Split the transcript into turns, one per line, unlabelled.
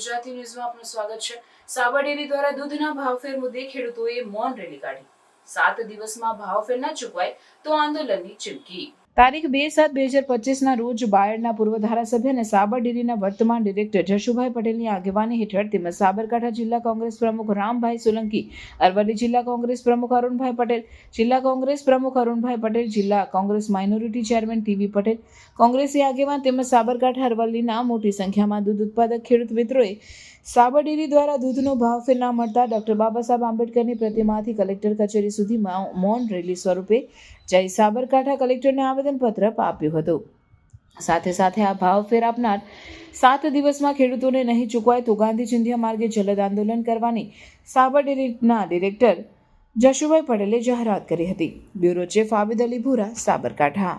ગુજરાતી ન્યૂઝમાં આપનું સ્વાગત છે. સાબર ડેરી દ્વારા દૂધના ભાવફેર મુદ્દે ખેડૂતોએ મૌન રેલી કાઢી. સાત દિવસમાં ભાવફેર ન ચૂકવાય તો આંદોલનની ચીમકી. તારીખ બે સાત બે હજાર પચીસના રોજ બાયડના પૂર્વ ધારાસભ્ય અને સાબર ડેરીના વર્તમાન ડિરેક્ટર જશુભાઈ પટેલની આગેવાની હેઠળ તેમજ સાબરકાંઠા જિલ્લા કોંગ્રેસ પ્રમુખ રામભાઈ સોલંકી, અરવલ્લી જિલ્લા કોંગ્રેસ પ્રમુખ અરુણભાઈ પટેલ, જિલ્લા કોંગ્રેસ પ્રમુખ અરુણભાઈ પટેલ, જિલ્લા Congress minority chairman TV Patel, કોંગ્રેસી આગેવાન તેમજ સાબરકાંઠા, અરવલ્લીના મોટી સંખ્યામાં દૂધ ઉત્પાદક ખેડૂત મિત્રોએ સાબર ડેરી દ્વારા દૂધનો ભાવ ફેર ના મળતા ડોક્ટર બાબા સાહેબ આંબેડકરની પ્રતિમાથી કલેક્ટર કચેરી સુધી મૌન રેલી સ્વરૂપે જઈ સાબરકાંઠા કલેક્ટરને આવેદનપત્ર આપ્યું હતું. સાથે સાથે આ ભાવ ફેર આપનાર સાત દિવસમાં ખેડૂતોને નહીં ચૂકવાય તો ગાંધી ચિંધ્યા માર્ગે જલદ આંદોલન કરવાની સાબર ડિરેક્ટર જશુભાઈ પટેલે જાહેરાત કરી હતી. બ્યુરો ચીફ આબિદ અલી ભૂરા, સાબરકાંઠા.